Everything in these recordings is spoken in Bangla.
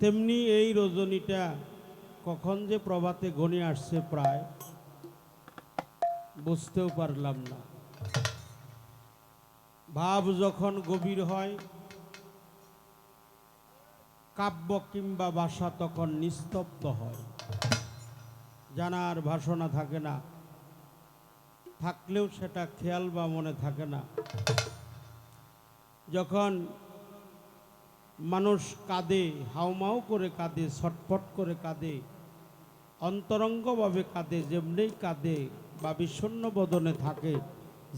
তেমনি এই রজনীটা কখন যে প্রভাতে ঘনিয়ে আসছে প্রায় বুঝতেও পারলাম না। ভাব যখন গভীর হয়, কাব্য কিংবা ভাষা তখন নিস্তব্ধ হয়। জানার ভাষণা থাকে না, থাকলেও সেটা খেয়াল বা মনে থাকে না। যখন মানুষ কাঁদে, হাউমাউ করে কাঁদে, ছটফট করে কাঁদে, অন্তরঙ্গভাবে কাঁদে, যেমনেই কাঁদে বা বিষণ্ণ বদনে থাকে,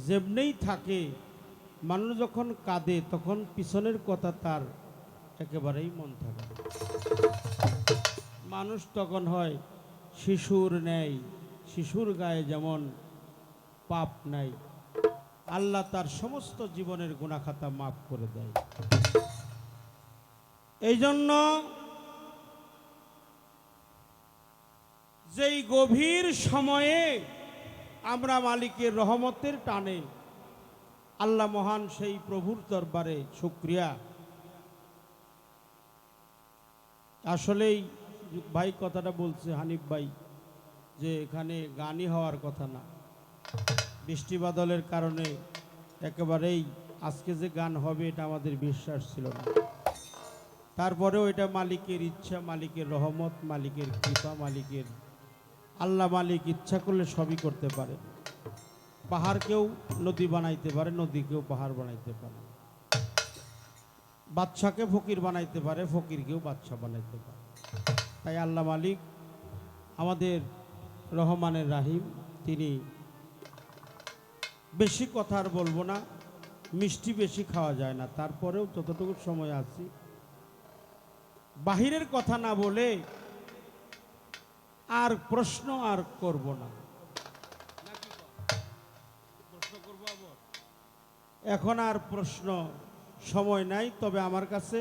যেমনেই থাকে, মানুষ যখন কাঁদে তখন পিছনের কথা তার একেবারেই মন থাকে মানুষ তখন হয় শিশুর ন্যায়, শিশুর গায়ে যেমন পাপ নাই, আল্লাহ তার সমস্ত জীবনের গুণাখাতা মাফ করে দেয়। এই জন্য যেই গভীর সময়ে আমরা মালিকের রহমতের টানে আল্লাহ মহান সেই প্রভুর দরবারে শুক্রিয়া। আসলেই ভাই কথাটা বলছে হানিফ ভাই যে এখানে গানই হওয়ার কথা না। বৃষ্টি বাদলের কারণে একেবারেই আজকে যে গান হবে এটা আমাদের বিশ্বাস ছিল না। তারপরেও এটা মালিকের ইচ্ছা, মালিকের রহমত, মালিকের কৃপা, মালিকের আল্লাহ মালিক ইচ্ছা করলে সবই করতে পারে। পাহাড়কেও নদী বানাইতে পারে, নদীকেও পাহাড় বানাইতে পারে। বাচ্চাকে ফকির বানাইতে পারে, ফকিরকেও বাচ্চা বানাইতে পারে। তাই আল্লাহ মালিক আমাদের রহমানের রাহিম। তিনি বেশি কথা আর বলব না, মিষ্টি বেশি খাওয়া যায় না। তারপরেও যতটুকু সময় আছি বাহিরের কথা না বলে আর প্রশ্ন আর করব না। এখন আর প্রশ্ন সময় নাই, তবে আমার কাছে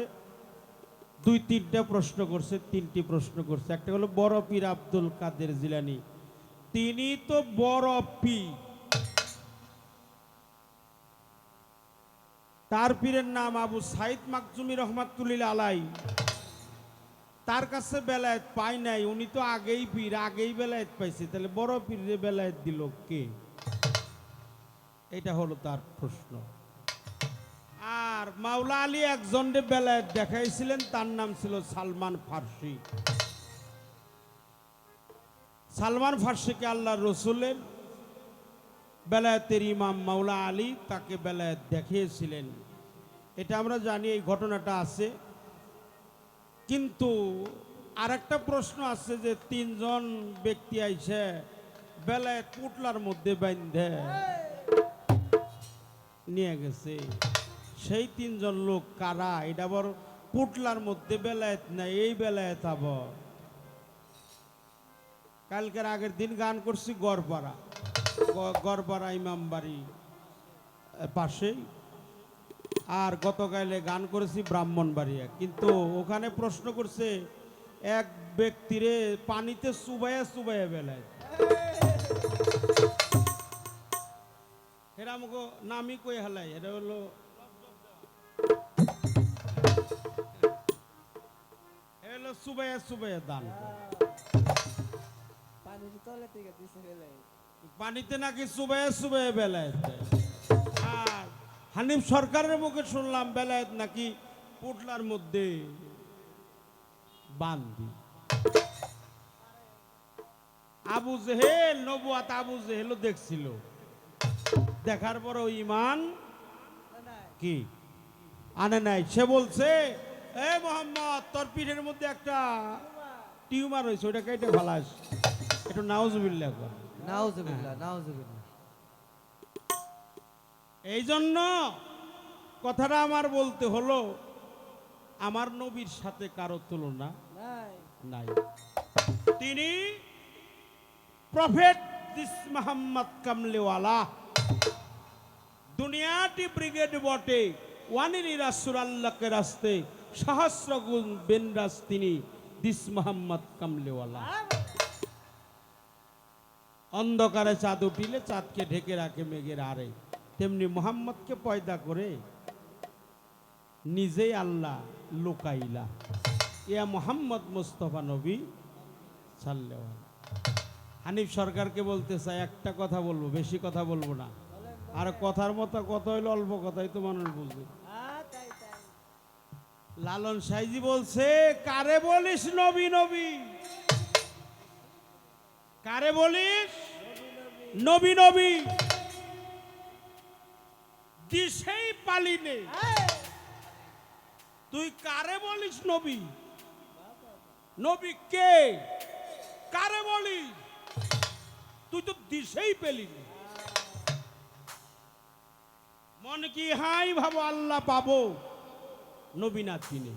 দুই তিনটা প্রশ্ন করছে, তিনটি প্রশ্ন করছে। একটা হলো বড় পীর আব্দুল কাদের জিলানি। তিনি তো বড় পীর। তার পীরের নাম আবু সাইদ মাকজুমি রহমাতুল্লিল আলাই। তার কাছে বেলায়েত পাই নাই, উনি তো আগেই পীর, আগেই বেলায়েত পাইছে। তাহলে বড় পীরে বেলায়েত দিল কে? এটা হলো তার প্রশ্ন। আর মাওলা আলী একজনের বেলায়েত দেখাইছিলেন, তার নাম ছিল সালমান ফার্সি। সালমান ফার্সিকে আল্লাহ রসুলের বেলায়েতের ইমাম মাওলা আলী তাকে বেলায়েত দেখিয়েছিলেন। এটা আমরা জানি, এই ঘটনাটা আছে। কিন্তু আর একটা প্রশ্ন আছে যে তিনজন ব্যক্তি আইছে, বেলায় পুটলার মধ্যে বান্ধে নিয়ে গেছে। সেই তিনজন লোক কারা? এটা আবার পুটলার মধ্যে বেলায়েত নাই এই বেলায়েত আবার? কালকের আগের দিন গান করছি গড়পাড়া গড়পাড়া ইমামবাড়ি পাশেই। আর গতকালে গান করেছি ব্রাহ্মণবাড়িয়া। কিন্তু ওখানে প্রশ্ন করছে এক ব্যক্তিরে পানিতে চুবাইয়া চুবাইয়া বেলায়। এরা আমাকে নামই কই হেলাই এটা হলো হলো চুবাইয়া চুবাইয়া দান পানিতে নাকি চুবাইয়া চুবাইয়া বেলায়। আর হানিফ সরকারের মুখে শুনলাম, বেলায়েত নাকি পুটলার মধ্যে বান্দি। আবু জেহেল, নবুয়াত আবু জেহেলও দেখছিল। দেখার পর ওই ইমান কি? আনে নাই। সে বলছে, এ মোহাম্মদ, তোর পিঠের মধ্যে একটা টিউমার হয়েছে ওটা কেটে ফেলাস। একটু নাউজুবিল্লাহ কর। নাউজুবিল্লাহ নাউজুবিল্লাহ এই জন্য কথাটা আমার বলতে হলো আমার নবীর সাথে কারও তুলনা নাই। তিনি প্রফেট দিস মোহাম্মদ কামলেওয়ালা। দুনিয়াটি ব্রিগেড বটে ওয়ানিনি রাসুল আল্লাহকে রাস্তে সহস্র গুণ বেনরাজ তিনি দিস মোহাম্মদ কামলেওয়ালা। অন্ধকারে চাঁদ উঠিলে চাঁদকে ঢেকে রাখে মেঘের আরে তেমনি মোহাম্মদকে পয়দা করে নিজেই আল্লাহ লুকাইলা। ইয়া মোহাম্মদ মুস্তফা নবী সাল্লাহ হানিফ সরকারকে বলতে চাই, একটা কথা বলব, বেশি কথা বলব না। আর কথার মতো কথা হইল অল্প কথাই তো মানুষ তাই লালন সাইজি বলছে, কারে বলিস নবী নবী? কারে বলিস? নবী নবী? দিশেই পালিনে তুই কারে বলিস নবী? নবী কে? কারে বলিস? তুই তো দিশেই পেলি। মন কি হাই ভাবো আল্লাহ পাবো নবী না চিনে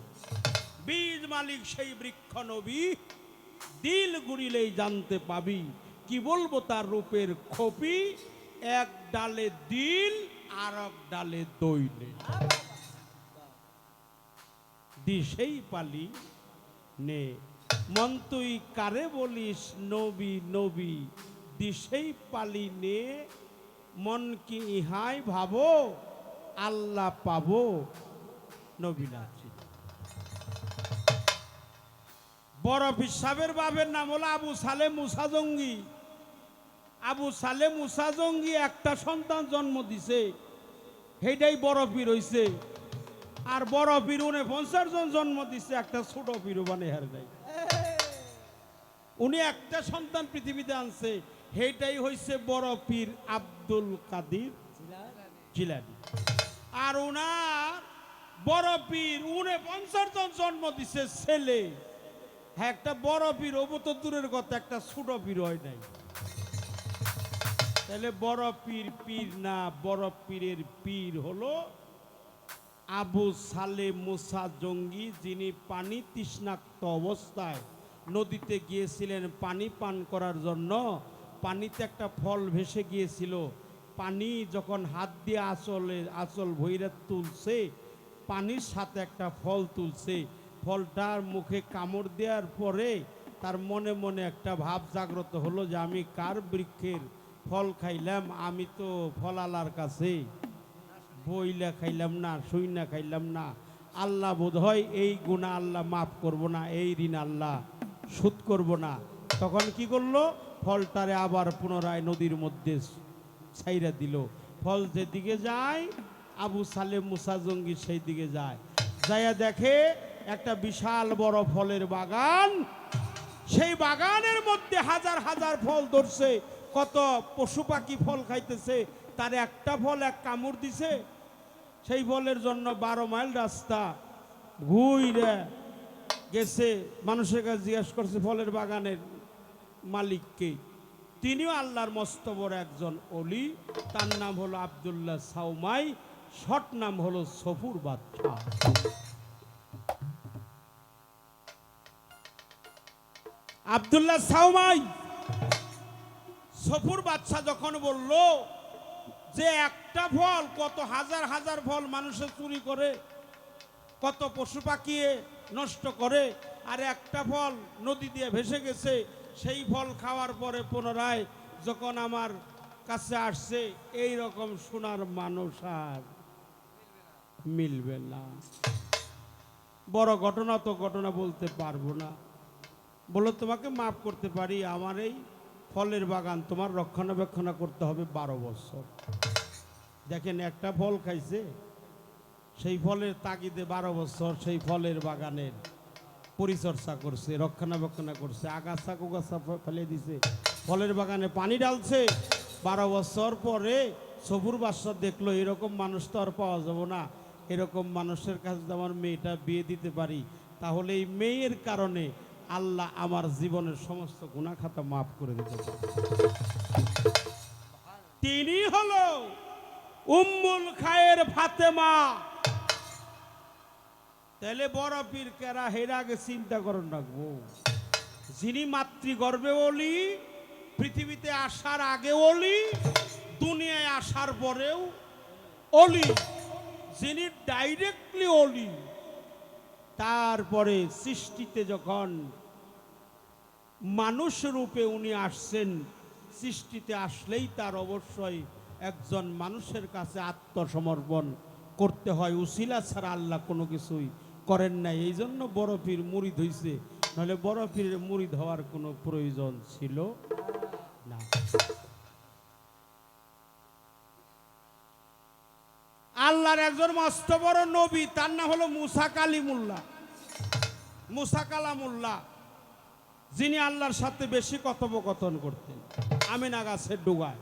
বীজ মালিক সেই বৃক্ষ নবী, দিল গুড়িলেই জানতে পাবি। কি বলব তার রূপের খপি? এক ডালে দিল আর এক ডালে দইলে। দিশেই পালি নে। মন তুই কারে বলিস নবী নবী? দিশেই পালি নে। মন কি ইহাই ভাবো? আল্লাহ পাবো। নবী না চিনে। বড় পিসাবের বাবের নাম হলো আবু সালে মুসা জঙ্গি। আবু সালে মুসা জঙ্গি একটা সন্তান জন্ম দিছে। সেইটাই বড় পীর হইছে। আর বড় পীর উনি পঞ্চাশ জন জন্ম দিছে, একটা ছোট পীর মানে হার নাই। উনি একটা সন্তান পৃথিবীতে আনছে, সেইটাই হইছে বড় পীর আব্দুল কাদির জিলানি। আর উনার বড় পীর উনি পঞ্চাশ জন জন্ম দিছে ছেলে। হ্যাঁ একটা বড় পীর ওবো তো দূরের কথা, একটা ছোট পীর হয় নাই। তাহলে বড় পীর পীর না, বড় পীরের পীর হলো আবু সালে মুসা জঙ্গি, যিনি পানি তৃষ্ণাক্ত অবস্থায় নদীতে গিয়েছিলেন পানি পান করার জন্য। পানিতে একটা ফল ভেসে গিয়েছিল। পানি যখন হাত দিয়ে আঁচলে আঁচল ভৈরা তুলছে, পানির সাথে একটা ফল তুলছে। ফলটার মুখে কামড় দেওয়ার পরে তার মনে মনে একটা ভাব জাগ্রত হলো যে আমি কার বৃক্ষের ফল খাইলাম, আমি তো ফলালার কাছে। বইলা খাইলাম না সইনা খাইলাম না। আল্লাহ বোধ হয় এই গুণা আল্লাহ মাফ করব না, এই ঋণ আল্লাহ সুদ করব না। তখন কি করল? ফলটারে আবার পুনরায় নদীর মধ্যে ছাইরা দিল। ফল যেদিকে যায়, আবু সালেম, মুসা জঙ্গি সেই দিকে যায়। যাইয়া দেখে একটা বিশাল বড় ফলের বাগান। সেই বাগানের মধ্যে হাজার হাজার ফল ধরছে। কত পশু পাখি ফল খাইতেছে, তার একটা ফল এক কামড় দিছে, সেই ফলের জন্য বারো মাইল রাস্তা ঘুইরে গেছে, মানুষের কাছে জিজ্ঞেস করছে, ফলের বাগানের মালিককে? তিনিও আল্লাহর মস্ত বড় একজন অলি তার নাম হলো আবদুল্লাহ সাউমাই শর্ট নাম হলো সফুর বাদশাহ। আবদুল্লাহ সাউমাই সফুর বাচ্চা যখন বলল, যে একটা ফল, কত হাজার হাজার ফল মানুষে চুরি করে, কত পশু পাখি নষ্ট করে, আর একটা ফল নদী দিয়ে ভেসে গেছে, সেই ফল খাওয়ার পরে পুনরায় যখন আমার কাছে আসছে, এই রকম সোনার মানুষ আর মিলবে না। বড় ঘটনা তো ঘটনা বলতে পারব না। বলো তোমাকে মাফ করতে পারি, আমার এই ফলের বাগান, তোমার রক্ষণাবেক্ষণ করতে হবে বারো বছর। দেখেন, একটা ফল খাইছে, সেই ফলের তাগিদে বারো বছর সেই ফলের বাগানের পরিচর্যা করছে, রক্ষণাবেক্ষণ করছে, আগাছা কুগাছা ফেলে দিছে, ফলের বাগানে পানি ডালছে বারো বছর পরে সবুর বাদশা দেখল, এরকম মানুষ তো আর পাওয়া যাব না, এরকম মানুষের কাছে আমার মেয়েটা বিয়ে দিতে পারি, তাহলে এই মেয়ের কারণে আল্লাহ আমার জীবনের সমস্ত গুণাখাতা মাফ করে দিতে তিনি হলো উম্মুল খায়ের ফাতেমা। তাহলে বড় পীর কেরা, হের আগে চিন্তা করুন রাখব যিনি মাতৃগর্ভে অলি, পৃথিবীতে আসার আগে অলি, দুনিয়ায় আসার পরেও অলি। যিনি ডাইরেক্টলি অলি, তারপরে সৃষ্টিতে যখন মানুষ রূপে উনি আসছেন, সৃষ্টিতে আসলেই তার অবশ্যই একজন মানুষের কাছে আত্মসমর্পণ করতে হয়। উসিলা ছাড়া আল্লাহ কোনো কিছুই করেন নাই। এই জন্য বড় পীর মুড়িদ হইছে। নাহলে বড় পীরের মুড়িদ হওয়ার কোনো প্রয়োজন ছিল না। আল্লাহর একজন মস্ত বড় নবী, তার নাম হলো মুসা কালামুল্লাহ। যিনি আল্লাহর সাথে বেশি কথোপকথন করতেন। আমিনা গাছের ডুগায়।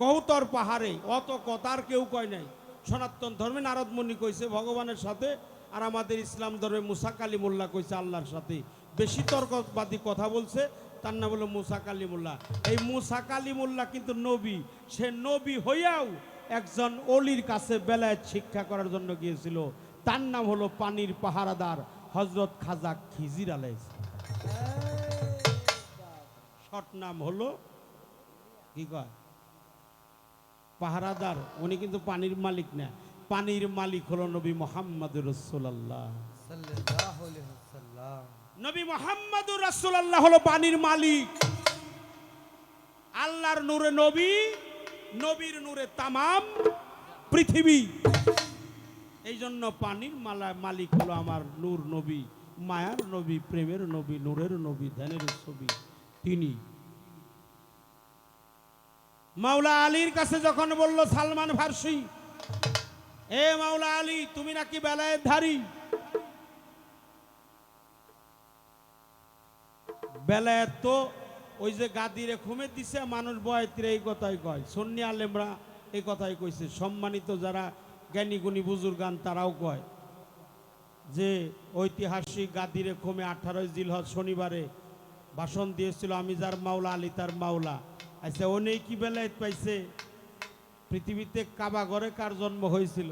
কৌতর পাহাড়ে, অত কথার কেউ কয় নাই। সনাতন ধর্মে নারদ মুনি কইছে, ভগবানের সাথে আর আমাদের ইসলাম ধর্মে মুসা কালিমুল্লাহ কইছে আল্লাহর সাথে। বেশি তর্কবাদী কথা বলছে, তার নাম হলো মুসা কালিমুল্লাহ। এই মুসা কালিমুল্লাহ কিন্তু নবী। সে নবী হইয়াও একজন অলির কাছে বেলায় শিক্ষা করার জন্য গিয়েছিল। তার নাম হলো পানির পাহারাদার হজরত খাজা খিজির আলাইস শর্ট নাম হলো কি কয়? পাহারাদার উনি কিন্তু পানির মালিক না। পানির মালিক হলো নবী মোহাম্মদ রসুল্লাহ নবী মোহাম্মদুর রাসূলুল্লাহ হলো পানির মালিক। আল্লাহর নূরে নবী নবীর নূরে তামাম পৃথিবী। এই জন্য পানির মালা মালিক হলো আমার নূর নবী মায়ার নবী প্রেমের নবী নূরের নবী ধ্যানের ছবি। তিনি। মাওলা আলীর কাছে যখন বলল, সালমান ফার্সি, এ মাওলা আলী, তুমি নাকি বেলায়ের ধারী? বেলায় তো ওই যে গাদিরে খুমে দিছে, মানুষ বয়তিরে এই কথাই কয়। সন্নি আলেমরা এই কথাই কইছে। সম্মানিত যারা জ্ঞানী, গুণী বুজুর্গান তারাও কয় যে, ঐতিহাসিক গাদিরে খুমে আঠারোই জিলহজ শনিবারে ভাষণ দিয়েছিল আমি যার মাওলা আলী তার মাওলা। আচ্ছা নেই কি বেলায় পাইছে? পৃথিবীতে কাবা ঘরে কার জন্ম হয়েছিল?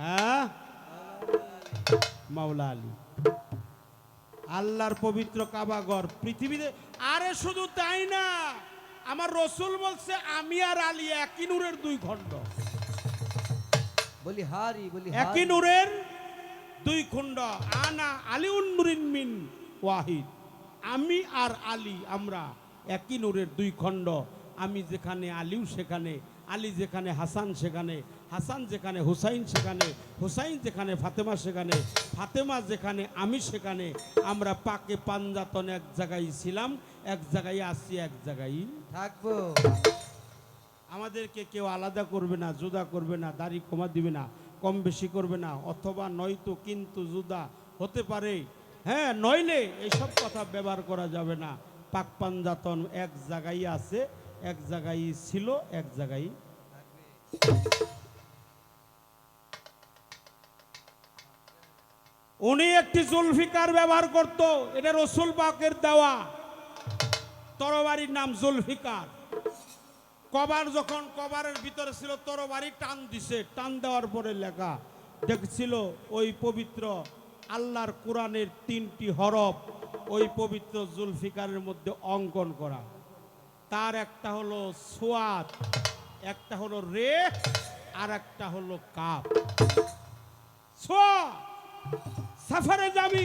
হ্যাঁ? মাওলা আলী। আল্লাহর পবিত্র কাবাগর পৃথিবীতে আরে শুধু তাই না আমার রসুল বলছে আমি আর আলী একই নূরের দুই খণ্ড। বলি হারি বলি একই নূরের দুই খণ্ড। আনা আলী উন্নুরিন মিন ওয়াহিদ। আমি আর আলী, আমরা একই নূরের দুই খণ্ড। আমি যেখানে আলিও সেখানে, আলী যেখানে হাসান সেখানে, হাসান যেখানে হুসাইন সেখানে, হুসাইন যেখানে ফাতেমা সেখানে, ফাতেমা যেখানে আমি সেখানে, আমরা পাকে পাঞ্জাতন এক জায়গায় ছিলাম, এক জায়গায় আসি এক জায়গায় থাকব। আমাদেরকে কেউ আলাদা করবে না, জুদা করবে না, দাড়ি কমা দিবে না, কম বেশি করবে না, অথবা নয়তো কিন্তু জুদা হতে পারে। হ্যাঁ নইলে এইসব কথা ব্যবহার করা যাবে না। পাক পাঞ্জাতন এক জায়গায় আছে, এক জায়গায় ছিল, এক জায়গায় উনি একটি জুলফিকার ব্যবহার করত, এটা রসুল পাকের দেওয়া। তরবারির নাম জুলফিকার। কবার যখন কবারের ভিতরে ছিল, তরবারি টান দিছে, টান দেওয়ার পরে লেখা, দেখছিল ওই পবিত্র আল্লাহর কোরআনের তিনটি হরফ ওই পবিত্র জুলফিকারের মধ্যে অঙ্কন করা। তার একটা হলো সোয়াদ একটা হলো রে আর একটা হলো কাপ সাফারে যাবি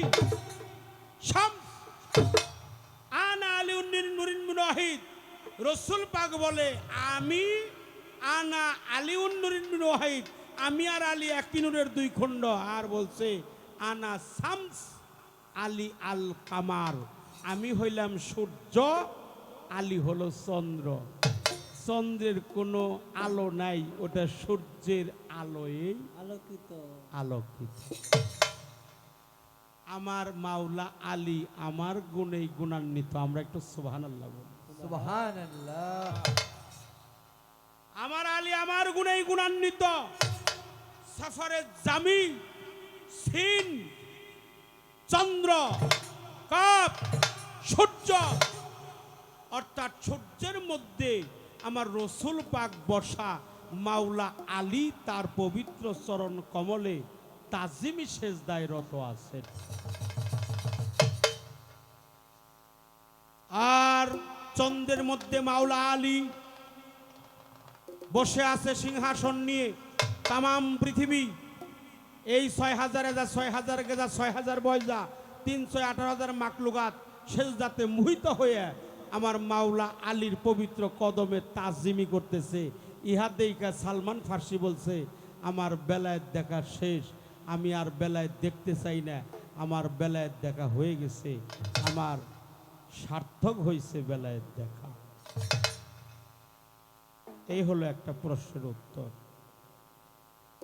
রসুল পাক বলে, আমি আনা আমি আর আলী এক নূরের দুই খণ্ড। আর বলছে আনা শামস আলী আল কামার আমি হইলাম সূর্য আলী হলো চন্দ্র। চন্দ্রের কোনো আলো নাই ওটা সূর্যের আলোয় আলোকিত। আলোকিত। আমার মাওলা আলী আমার গুণেই গুণান্বিত। আমরা একটু সুবহান আল্লাহ আমার আলী আমার গুণেই গুণান্বিত। সাফারে জামি সিন, চন্দ্র, কাপ, সূর্য। অর্থাৎ সূর্যের মধ্যে আমার রসুল পাক বসা মাওলা আলী তার পবিত্র চরণ কমলে তাজিমি সেজদায় রত আছেন। আর চন্দ্রের মধ্যে মাওলা আলী বসে আছে সিংহাসন নিয়ে তামাম পৃথিবী এই ছয় হাজার এজা, ছয় হাজার গেজা, ছয় হাজার বয়জা তিনশো আঠারো হাজার মাকলুগাত সেজদাতে মোহিত হয়ে আমার মাওলা আলীর পবিত্র কদমে তাজিমি করতেছে। ইহা দেইকা সালমান ফার্সি বলছে, আমার বেলায় দেখা শেষ, আমি আর বেলায় দেখতে চাই না, আমার বেলায় দেখা হয়ে গেছে, আমার সার্থক হয়েছে বেলায় দেখা। এই হলো একটা প্রশ্নের উত্তর।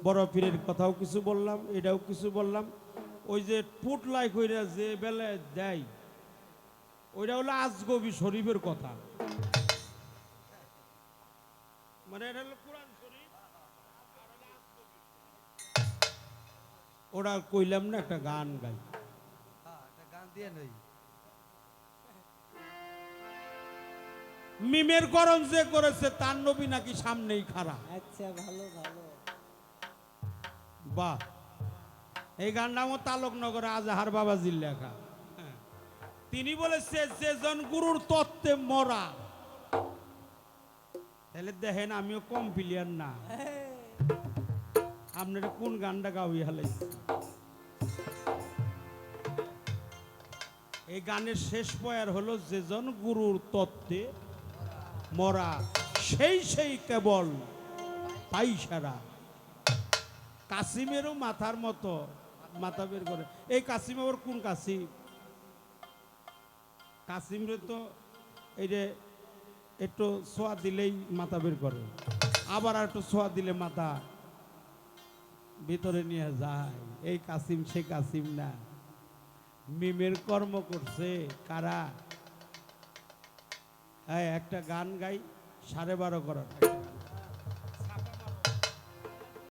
বড় পীরের কথাও কিছু বললাম এটাও কিছু বললাম। ওই যে পুটলাই কইরা যে বেলায় দেয় ওইটা হলো আজগবি শরীফের কথা। মানে এটা হলো কোরআন শরীফ। আর হলো আজগবি। ওরা কইলাম না একটা গান গাই। হ্যাঁ গান দিয়ে নই। মিমের গরম যে করেছে তার নবী নাকি সামনেই খারাপ আচ্ছা ভালো ভালো। বাহ। এই গানটা আমার তালকনগরে আজাহার বাবাজির লেখা। তিনি বলেছে, যেজন গুরুর তত্ত্বে মরা, তাহলে দেখেন আমিও কম প্লেয়ার না। আপনার কোন গানটা গাওয়ি হালাইছে এই গানের শেষ পয়ার হলো, যেজন গুরুর তত্ত্বে মরা, সেই সেই কেবল পাইসারা। কাসিমেরও মাথার মতো, মাথা বের করে। এই কাসিম আবার কোন কাসিম? কাসিমরে তো এই যে একটু সোয়া দিলেই মাথা বের করে। আবার একটু সোয়া দিলে মাথা ভিতরে নিয়ে যায়। এই কাসিম সে কাসিম না। মিমের কর্ম করছে কারা? হ্যাঁ একটা গান গাই, সাড়ে বারো গান।